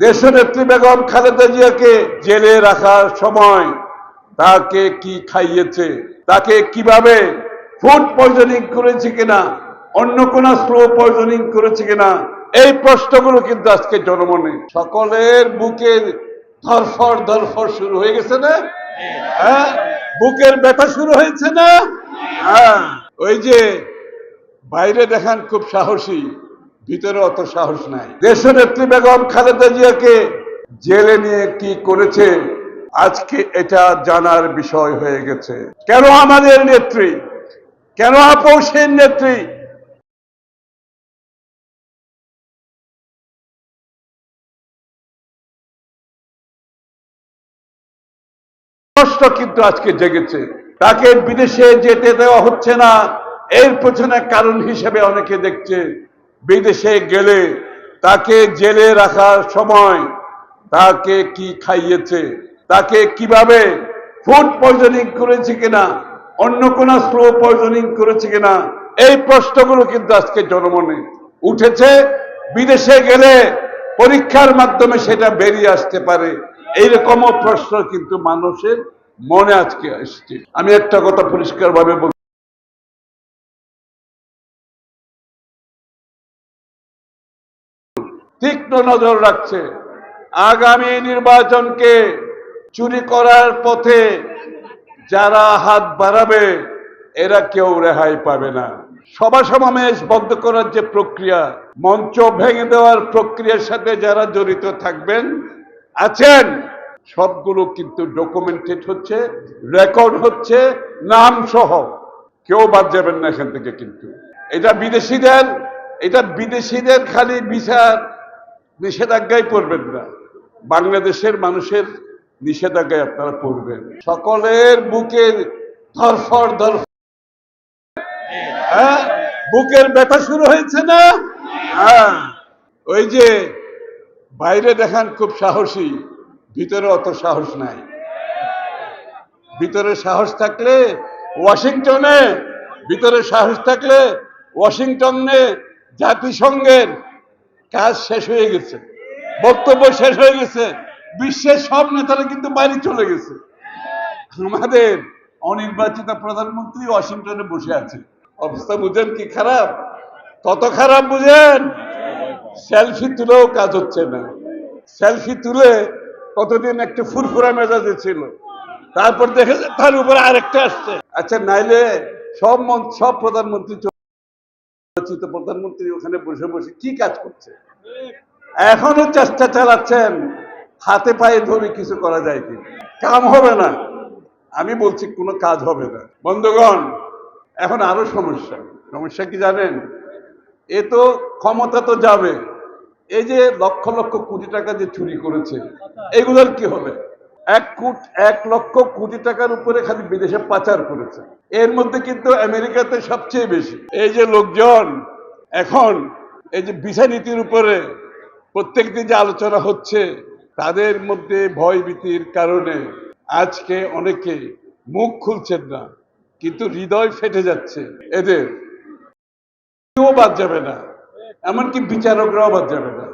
দেশনেত্রী বেগম খালেদা জিয়াকে জেলে রাখার সময় তাকে কি খাইয়েছে? তাকে কীভাবে ফুড পয়জনিং করেছে কিনা? অন্য কোন স্লো পয়জনিং করেছে কিনা? এই প্রশ্নগুলো কিন্তু আজকে জনমনে। সকলের বুকের ধরফর ধরফর শুরু হয়ে গেছে না? হ্যাঁ? বুকের ব্যথা শুরু হয়েছে না? হ্যাঁ। ওই যে বাইরে দেখান খুব সাহসী। ভিতরে অত সাহস নাই। দেশনেত্রী বেগম খালেদা জিয়াকে জেলে নিয়ে কি করেছে, আজকে এটা জানার বিষয় হয়ে গেছে। কেন আমাদের নেত্রী? কেন আপোষের নেত্রী? প্রশ্ন কিন্তু আজকে জেগেছে। তাকে বিদেশে যেতে দেওয়া হচ্ছে না, এর পেছনে কারণ হিসেবে অনেকে দেখছে। বিদেশে গেলে তাকে জেলে রাখার সময় তাকে কি খাইয়েছে? তাকে কীভাবে ফুড পয়জনিং করেছে কিনা? অন্য কোন স্লো পয়জনিং করেছে কিনা? এই প্রশ্নগুলো কিন্তু আজকে জনমনে উঠেছে। বিদেশে গেলে পরীক্ষার মাধ্যমে সেটা বেরিয়ে আসতে পারে। এইরকমও প্রশ্ন কিন্তু মানুষের মনে আজকে আসছে। আমি একটা কথা পরিষ্কার তীক্ষ্ণ নজর রাখছে। আগামী নির্বাচনকে চুরি করার পথে যারা হাত বাড়াবে, এরা কেউ রেহাই পাবে না। সভা সমাবেশ বন্ধ করার যে প্রক্রিয়া, মঞ্চ ভেঙে দেওয়ার প্রক্রিয়ার সাথে যারা জড়িত থাকবেন, আছেন, সবগুলো কিন্তু ডকুমেন্টেড হচ্ছে রেকর্ড হচ্ছে নাম সহ কেউ বাদ যাবেন না এখান থেকে কিন্তু। এটা বিদেশিদের এটা বিদেশিদের খালি বিচার। নিষেধাজ্ঞায় পড়বেন না। বাংলাদেশের মানুষের নিষেধাজ্ঞায় আপনারা পড়বেন। সকলের বুকে ধরফর হ্যাঁ? বুকের ব্যথা শুরু হয়েছে না? হ্যাঁ। ওই যে বাইরে দেখান খুব সাহসী, ভিতরে অত সাহস নাই। ভিতরে সাহস থাকলে ওয়াশিংটনে, ভিতরে সাহস থাকলে ওয়াশিংটনে, জাতিসংঘের কাজ শেষ হয়ে গেছে। বক্তব্য শেষ হয়ে গেছে। বিশ্বের সব নেতারা কিন্তু বাইরে চলে গেছে। আমাদের অনির্বাচিত প্রধানমন্ত্রী ওয়াশিংটনে বসে আছে অবস্থা বুঝেন কি খারাপ? কত খারাপ বুঝেন? সেলফি তুলেও কাজ হচ্ছে না। সেলফি তুলে কতদিন একটু ফুরফুরা মেজাজে ছিল। তারপর দেখেছে তার উপরে আরেকটা আসছে। আচ্ছা নাইলে সব সব প্রধানমন্ত্রী নির্বাচিত প্রধানমন্ত্রী ওখানে বসে বসে কি কাজ করছে? এখনও চেষ্টা চালাচ্ছেন, হাতে পায়ে ধরে কিছু করা যায় কি কাম হবে না। আমি বলছি কোনো কাজ হবে না। বন্ধুগণ, এখন আরও সমস্যা। সমস্যা কি জানেন? এ তো ক্ষমতা তো যাবে। এই যে লক্ষ লক্ষ কোটি টাকা যে চুরি করেছে, এগুলোর কি হবে? এক কোট, এক লক্ষ কোটি টাকার উপরে খালি বিদেশে পাচার করেছে। এর মধ্যে কিন্তু আমেরিকাতে সবচেয়ে বেশি। এই যে লোকজন, এখন এই যে ভিসা নীতির উপরে প্রত্যেকদিন যে আলোচনা হচ্ছে, তাদের মধ্যে ভয় ভীতির কারণে আজকে অনেকে মুখ খুলছেন না, কিন্তু হৃদয় ফেটে যাচ্ছে এদের। কেউ বাদ যাবে না, এমনকি বিচারকরাও বাদ যাবে না।